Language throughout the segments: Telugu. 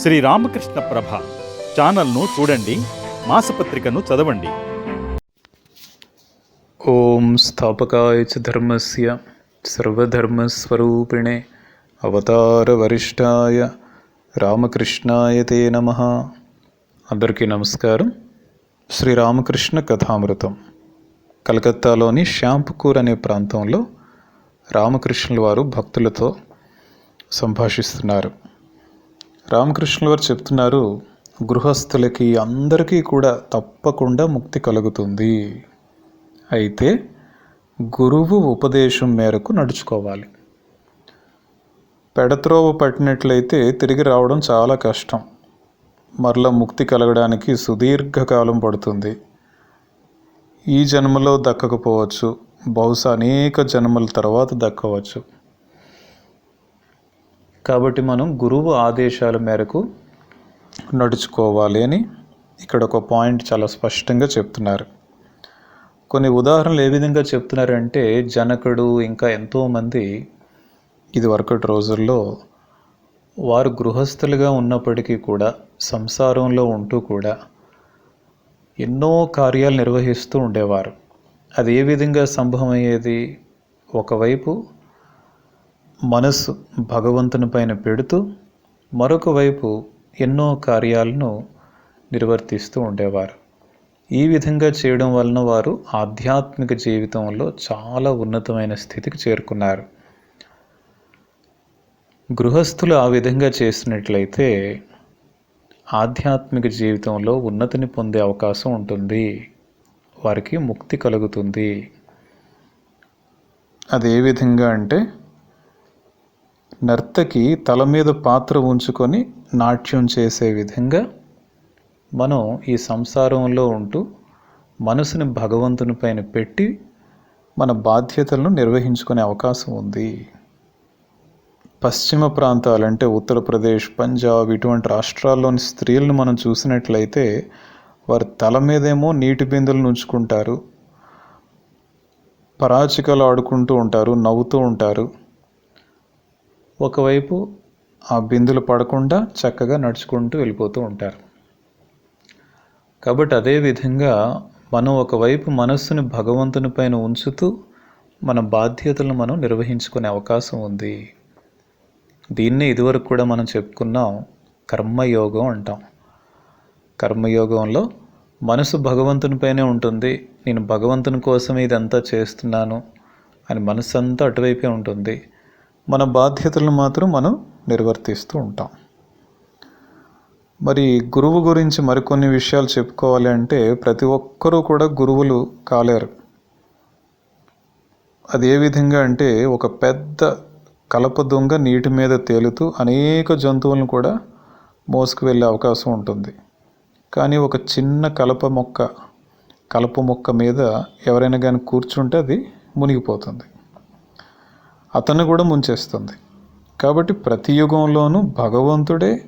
శ్రీ రామకృష్ణ ప్రభ ఛానల్ను చూడండి మాసపత్రికను చదవండి. ఓం స్థాపకాయ చ ధర్మస్య సర్వధర్మస్వరూపిణే అవతారవరిష్టాయ రామకృష్ణాయ తే నమ. అందరికీ నమస్కారం. శ్రీ రామకృష్ణ కథామృతం. కలకత్తాలోని శ్యాంపుకూర్ అనే ప్రాంతంలో రామకృష్ణుల వారు భక్తులతో సంభాషిస్తున్నారు. రామకృష్ణుల వారు చెప్తున్నారు గృహస్థులకి అందరికీ కూడా తప్పకుండా ముక్తి కలుగుతుంది. అయితే గురువు ఉపదేశం మేరకు నడుచుకోవాలి. పెడత్రోవ పట్టినట్లయితే తిరిగి రావడం చాలా కష్టం. మరలా ముక్తి కలగడానికి సుదీర్ఘకాలం పడుతుంది. ఈ జన్మలో దక్కకపోవచ్చు. బహుశా అనేక జన్మల తర్వాత దక్కవచ్చు. కాబట్టి మనం గురువు ఆదేశాల మేరకు నడుచుకోవాలి అని ఇక్కడ ఒక పాయింట్ చాలా స్పష్టంగా చెప్తున్నారు. కొన్ని ఉదాహరణలు ఏ విధంగా చెప్తున్నారంటే జనకుడు ఇంకా ఎంతోమంది ఇది వరకటి రోజుల్లో వారు గృహస్థులుగా ఉన్నప్పటికీ కూడా సంసారంలో ఉంటూ కూడా ఎన్నో కార్యాలు నిర్వహిస్తూ ఉండేవారు. అది ఏ విధంగా సంభవమయ్యేది? ఒకవైపు మనస్సు భగవంతుని పైన పెడుతూ మరొక వైపు ఎన్నో కార్యాలను నిర్వర్తిస్తూ ఉండేవారు. ఈ విధంగా చేయడం వలన వారు ఆధ్యాత్మిక జీవితంలో చాలా ఉన్నతమైన స్థితికి చేరుకున్నారు. గృహస్థులు ఆ విధంగా చేసినట్లయితే ఆధ్యాత్మిక జీవితంలో ఉన్నతిని పొందే అవకాశం ఉంటుంది. వారికి ముక్తి కలుగుతుంది. అది ఏ విధంగా అంటే నర్తకి తల మీద పాత్ర ఉంచుకొని నాట్యం చేసే విధంగా మనం ఈ సంసారంలో ఉంటూ మనసుని భగవంతుని పైన పెట్టి మన బాధ్యతలను నిర్వహించుకునే అవకాశం ఉంది. పశ్చిమ ప్రాంతాలు అంటే ఉత్తరప్రదేశ్ పంజాబ్ ఇటువంటి రాష్ట్రాల్లోని స్త్రీలను మనం చూసినట్లయితే వారి తల మీదేమో నీటి బిందులను ఉంచుకుంటారు. పరాచికలు ఆడుకుంటూ ఉంటారు నవ్వుతూ ఉంటారు. ఒకవైపు ఆ బిందులు పడకుండా చక్కగా నడుచుకుంటూ వెళ్ళిపోతూ ఉంటారు. కాబట్టి అదే విధంగా మనం ఒకవైపు మనస్సుని భగవంతుని పైన ఉంచుతూ మన బాధ్యతలను మనం నిర్వహించుకునే అవకాశం ఉంది. దీన్నే ఇదివరకు కూడా మనం చెప్పుకున్నాం కర్మయోగం అంటాం. కర్మయోగంలో మనసు భగవంతుని పైనే ఉంటుంది నేను భగవంతుని కోసం ఇదంతా చేస్తున్నాను అని మనసు అంతా అటువైపే ఉంటుంది. మన బాధ్యతలను మాత్రం మనం నిర్వర్తిస్తూ ఉంటాం. మరి గురువు గురించి మరికొన్ని విషయాలు చెప్పుకోవాలి అంటే ప్రతి ఒక్కరూ కూడా గురువులు కాలేరు. అది ఏ విధంగా అంటే ఒక పెద్ద కలప దొంగ నీటి మీద తేలుతూ అనేక జంతువులను కూడా మోసుకు వెళ్ళే అవకాశం ఉంటుంది. కానీ ఒక చిన్న కలప మొక్క కలప మొక్క మీద ఎవరైనా కానీ కూర్చుంటే అది మునిగిపోతుంది. అతన్ని కూడా ముంచేస్తుంది. కాబట్టి ప్రతి యుగంలోనూ భగవంతుడే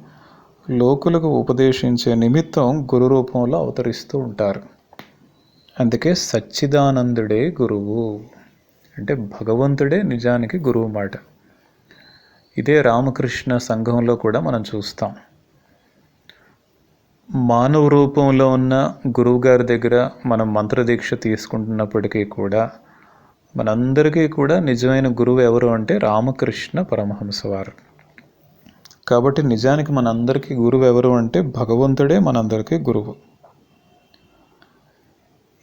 లోకులకు ఉపదేశించే నిమిత్తం గురు రూపంలో అవతరిస్తూ ఉంటారు. అందుకే సచ్చిదానందుడే గురువు. అంటే భగవంతుడే నిజానికి గురువు మాట. ఇదే రామకృష్ణ సంఘంలో కూడా మనం చూస్తాం. మానవ రూపంలో ఉన్న గురువు గారి దగ్గర మనం మంత్రదీక్ష తీసుకుంటున్నప్పటికీ కూడా మనందరికీ కూడా నిజమైన గురువు ఎవరు అంటే రామకృష్ణ పరమహంస వారు కాబట్టి నిజానికి మనందరికీ గురువు ఎవరు అంటే భగవంతుడే మనందరికీ గురువు.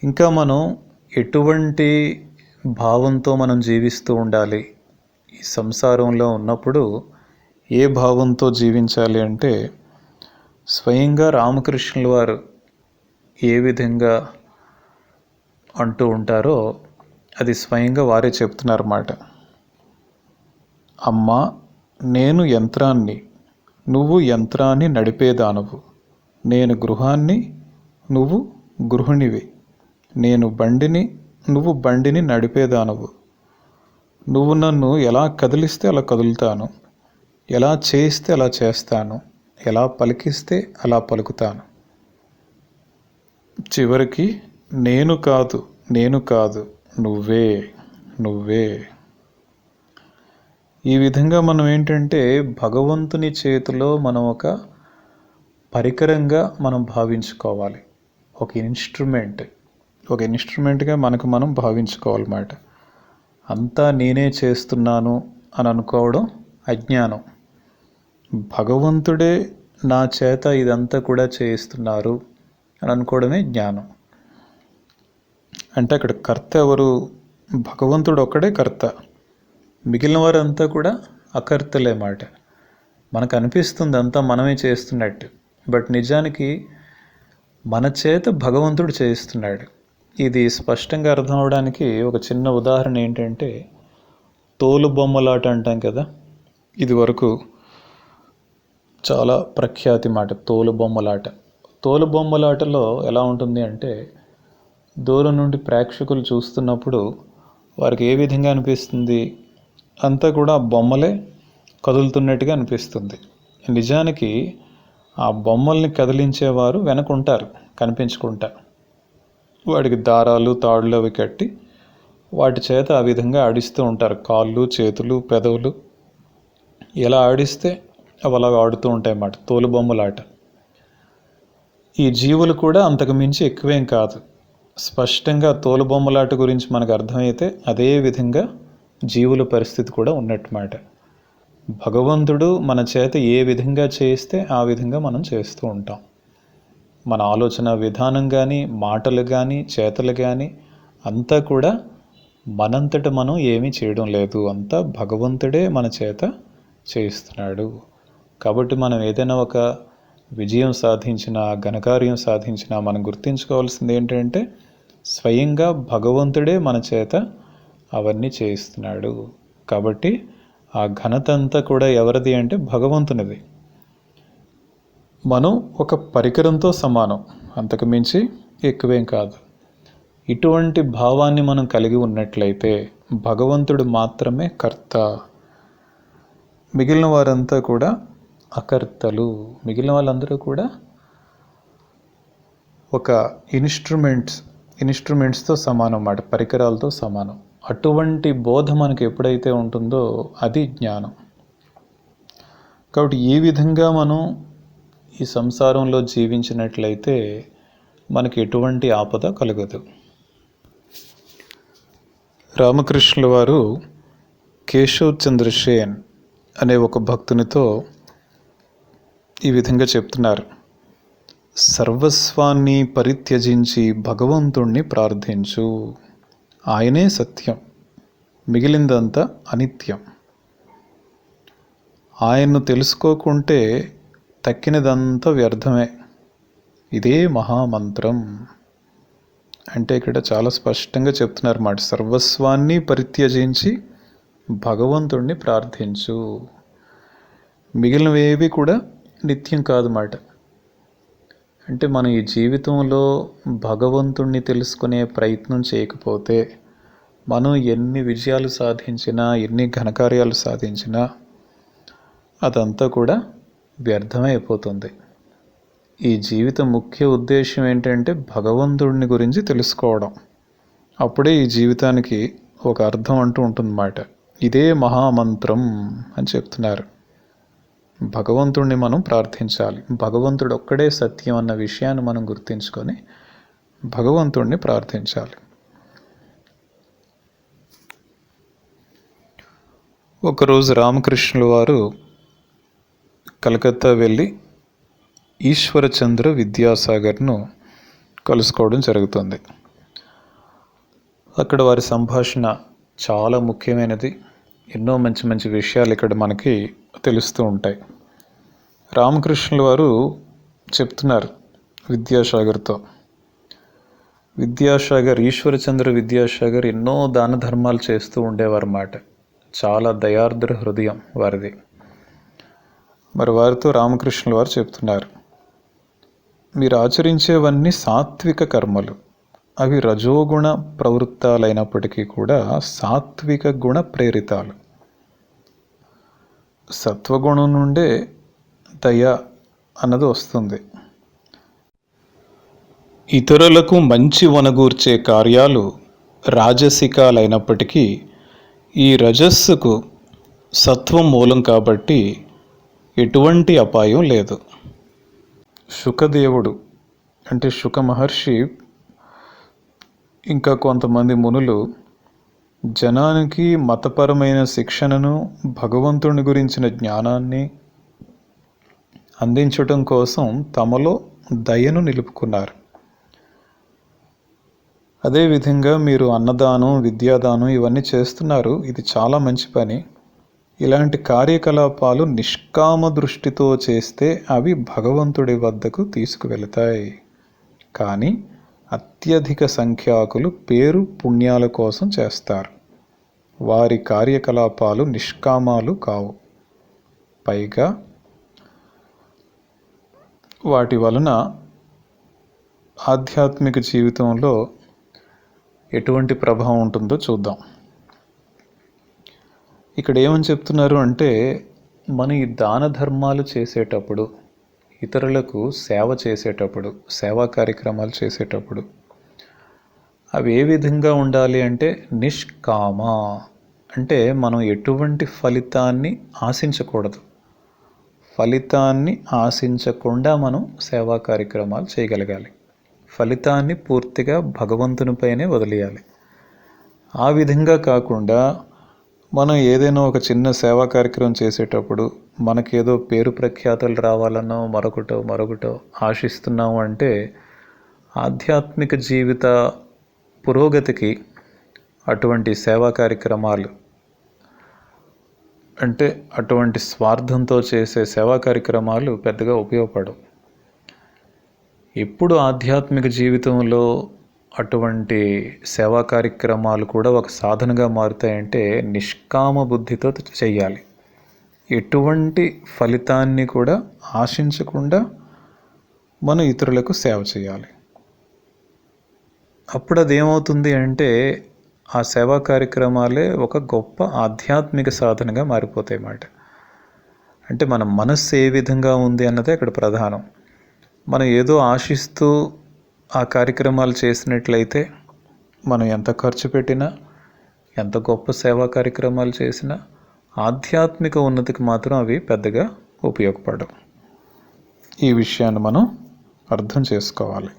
ఇంకా మనం ఎటువంటి భావంతో మనం జీవిస్తూ ఉండాలి? ఈ సంసారంలో ఉన్నప్పుడు ఏ భావంతో జీవించాలి అంటే స్వయంగా రామకృష్ణుల వారు ఏ విధంగా అంటూ ఉంటారో అది స్వయంగా వారే చెప్తున్నారన్నమాట. అమ్మా నేను యంత్రాన్ని నువ్వు యంత్రాన్ని నడిపేదానవు. నేను గృహాన్ని నువ్వు గృహిణివి. నేను బండిని నువ్వు బండిని నడిపేదానవు. నువ్వు నన్ను ఎలా కదిలిస్తే అలా కదులుతాను. ఎలా చేయిస్తే అలా చేస్తాను. ఎలా పలికిస్తే అలా పలుకుతాను. చివరికి నేను కాదు నేను కాదు. నువ్వే నువ్వే. ఈ విధంగా మనం ఏంటంటే భగవంతుని చేతిలో మనం ఒక పరికరంగా మనం భావించుకోవాలి. ఒక ఇన్స్ట్రుమెంట్. ఒక ఇన్స్ట్రుమెంట్గా మనకు మనం భావించుకోవాలన్నమాట. అంతా నేనే చేస్తున్నాను అని అనుకోవడం అజ్ఞానం. భగవంతుడే నా చేత ఇదంతా కూడా చేయిస్తున్నారు అని అనుకోవడమే జ్ఞానం. అంటే అక్కడ కర్త ఎవరు? భగవంతుడు ఒక్కడే కర్త. మిగిలిన వారంతా కూడా అకర్తలే మాట. మనకు అనిపిస్తుంది అంతా మనమే చేస్తున్నట్టు. బట్ నిజానికి మన చేత భగవంతుడు చేయిస్తున్నాడు. ఇది స్పష్టంగా అర్థం అవడానికి ఒక చిన్న ఉదాహరణ ఏంటంటే తోలు బొమ్మలాట అంటాం కదా? ఇది వరకు చాలా ప్రఖ్యాతి మాట తోలు బొమ్మలాట. తోలు బొమ్మలాటలో ఎలా ఉంటుంది అంటే దూరం నుండి ప్రేక్షకులు చూస్తున్నప్పుడు వారికి ఏ విధంగా అనిపిస్తుంది? అంతా కూడా బొమ్మలే కదులుతున్నట్టుగా అనిపిస్తుంది. నిజానికి ఆ బొమ్మల్ని కదిలించేవారు వెనకుంటారు కనిపించుకుంటా వాడికి దారాలు తాడులు అవి కట్టి వాటి చేత ఆ విధంగా ఆడిస్తూ ఉంటారు. కాళ్ళు చేతులు పెదవులు. ఎలా ఆడిస్తే అవి అలా ఆడుతూ ఉంటాయి అన్నమాట. తోలు బొమ్మలాట. ఈ జీవులు కూడా అంతకు మించి ఎక్కువేం కాదు. స్పష్టంగా తోలుబొమ్మలాట గురించి మనకు అర్థమైతే అదే విధంగా జీవుల పరిస్థితి కూడా ఉన్నట్టుమాట భగవంతుడు మన చేత ఏ విధంగా చేయిస్తే ఆ విధంగా మనం చేస్తూ ఉంటాం. మన ఆలోచన విధానం కానీ మాటలు కానీ చేతలు కానీ అంతా కూడా మనంతట మనం ఏమీ చేయడం లేదు. అంతా భగవంతుడే మన చేత చేయిస్తున్నాడు. కాబట్టి మనం ఏదైనా ఒక విజయం సాధించిన ఘనకార్యం సాధించిన మనం గుర్తుంచుకోవాల్సింది ఏంటంటే స్వయంగా భగవంతుడే మన చేత అవన్నీ చేయిస్తున్నాడు. కాబట్టి ఆ ఘనత అంతా కూడా ఎవరిది అంటే భగవంతునిది. మనం ఒక పరికరంతో సమానం. అంతకు మించి ఎక్కువేం కాదు. ఇటువంటి భావాన్ని మనం కలిగి ఉన్నట్లయితే భగవంతుడు మాత్రమే కర్త. మిగిలిన వారంతా కూడా అకర్తలు. మిగిలిన వాళ్ళందరూ కూడా ఒక ఇన్స్ట్రుమెంట్స్ ఇన్స్ట్రుమెంట్స్తో సమానం అన్నమాట పరికరాలతో సమానం. అటువంటి బోధ మనకు ఎప్పుడైతే ఉంటుందో అది జ్ఞానం. కాబట్టి ఏ విధంగా మనం ఈ సంసారంలో జీవించినట్లయితే మనకి ఎటువంటి ఆపద కలగదు. రామకృష్ణుల వారు కేశవ్ చంద్రసేన్ అనే ఒక భక్తునితో ఈ విధంగా చెప్తున్నారు. సర్వస్వాన్ని పరిత్యజించి భగవంతుణ్ణి ప్రార్థించు. ఆయనే సత్యం. మిగిలిందంతా అనిత్యం. ఆయన్ను తెలుసుకోకుంటే తక్కినదంతా వ్యర్థమే. ఇదే మహామంత్రం. అంటే ఇక్కడ చాలా స్పష్టంగా చెప్తున్నారు అన్నమాట. సర్వస్వాన్ని పరిత్యజించి భగవంతుణ్ణి ప్రార్థించు. మిగిలినవేవి కూడా నిత్యం కాదు మాట అంటే మనం ఈ జీవితంలో భగవంతుణ్ణి తెలుసుకునే ప్రయత్నం చేయకపోతే మనం ఎన్ని విజయాలు సాధించినా ఎన్ని ఘనకార్యాలు సాధించినా అదంతా కూడా వ్యర్థమైపోతుంది. అయిపోతుంది ఈ జీవిత ముఖ్య ఉద్దేశం ఏంటంటే భగవంతుడిని గురించి తెలుసుకోవడం. అప్పుడే ఈ జీవితానికి ఒక అర్థం అంటూ ఉంటుందన్నమాట. ఇదే మహామంత్రం అని చెప్తున్నారు. భగవంతుణ్ణి మనం ప్రార్థించాలి. భగవంతుడు ఒక్కడే సత్యం అన్న విషయాన్ని మనం గుర్తించుకొని భగవంతుణ్ణి ప్రార్థించాలి. ఒకరోజు రామకృష్ణుల వారు కలకత్తా వెళ్ళి ఈశ్వరచంద్ర విద్యాసాగర్ను కలుసుకోవడం జరుగుతుంది. అక్కడ వారి సంభాషణ చాలా ముఖ్యమైనది. ఎన్నో మంచి మంచి విషయాలు ఇక్కడ మనకి తెలుస్తూ ఉంటాయి. రామకృష్ణుల వారు చెప్తున్నారు విద్యాసాగర్తో. విద్యాసాగర్ ఈశ్వరచంద్ర విద్యాసాగర్ ఎన్నో దాన ధర్మాలు చేస్తూ ఉండేవారు చాలా దయార్ద్ర హృదయం వారిది. మరి వారితో రామకృష్ణుల వారు చెప్తున్నారు మీరు ఆచరించేవన్నీ సాత్విక కర్మలు. అవి రజోగుణ ప్రవృత్తాలైనప్పటికీ కూడా సాత్విక గుణ ప్రేరితాలు. సత్వగుణం నుండే దయ అన్నది వస్తుంది. ఇతరులకు మంచి వనగూర్చే కార్యాలు రాజసికాలైనప్పటికీ ఈ రజస్సుకు సత్వం మూలం కాబట్టి ఎటువంటి అపాయం లేదు. శుకదేవుడు అంటే శుక మహర్షి ఇంకా కొంతమంది మునులు జనానికి మతపరమైన శిక్షణను భగవంతుని గురించిన జ్ఞానాన్ని అందించటం కోసం తమలో దయను నిలుపుకున్నారు. అదేవిధంగా మీరు అన్నదానం విద్యాదానం ఇవన్నీ చేస్తున్నారు. ఇది చాలా మంచి పని. ఇలాంటి కార్యకలాపాలు నిష్కామ దృష్టితో చేస్తే అవి భగవంతుడి వద్దకు తీసుకువెళతాయి. కానీ అత్యధిక సంఖ్యాకులు పేరు పుణ్యాల కోసం చేస్తారు. వారి కార్యకలాపాలు నిష్కామాలు కావు. పైగా వాటి వలన ఆధ్యాత్మిక జీవితంలో ఎటువంటి ప్రభావం ఉంటుందో చూద్దాం. ఇక్కడ ఏమని చెప్తున్నారు అంటే మన ఈ దాన ధర్మాలు చేసేటప్పుడు ఇతరులకు సేవ చేసేటప్పుడు సేవా కార్యక్రమాలు చేసేటప్పుడు అవి ఏ విధంగా ఉండాలి అంటే నిష్కామ. అంటే మనం ఎటువంటి ఫలితాన్ని ఆశించకూడదు. ఫలితాన్ని ఆశించకుండా మనం సేవా కార్యక్రమాలు చేయగలగాలి. ఫలితాన్ని పూర్తిగా భగవంతునిపైనే వదిలేయాలి. ఆ విధంగా కాకుండా మనం ఏదైనా ఒక చిన్న సేవా కార్యక్రమం చేసేటప్పుడు మనకేదో పేరు ప్రఖ్యాతులు రావాలనో మరొకటో మరొకటో ఆశిస్తున్నాము అంటే ఆధ్యాత్మిక జీవిత పురోగతికి అటువంటి సేవా కార్యక్రమాలు అంటే అటువంటి స్వార్థంతో చేసే సేవా కార్యక్రమాలు పెద్దగా ఉపయోగపడవు. ఎప్పుడు ఆధ్యాత్మిక జీవితంలో అటువంటి సేవా కార్యక్రమాలు కూడా ఒక సాధనగా మారుతాయంటే నిష్కామ బుద్ధితో చెయ్యాలి. ఎటువంటి ఫలితాన్ని కూడా ఆశించకుండా మనం ఇతరులకు సేవ చేయాలి అప్పుడు అది ఏమవుతుంది అంటే ఆ సేవా కార్యక్రమాలే ఒక గొప్ప ఆధ్యాత్మిక సాధనగా మారిపోతాయి అన్నమాట. అంటే మన మనస్సు ఏ విధంగా ఉంది అన్నదే అక్కడ ప్రధానం. మనం ఏదో ఆశిస్తూ ఆ కార్యక్రమాలు చేసినట్లయితే మనం ఎంత ఖర్చు పెట్టినా ఎంత గొప్ప సేవా కార్యక్రమాలు చేసినా ఆధ్యాత్మిక ఉన్నతికి మాత్రం అవి పెద్దగా ఉపయోగపడవు. ఈ విషయాన్ని మనం అర్థం చేసుకోవాలి.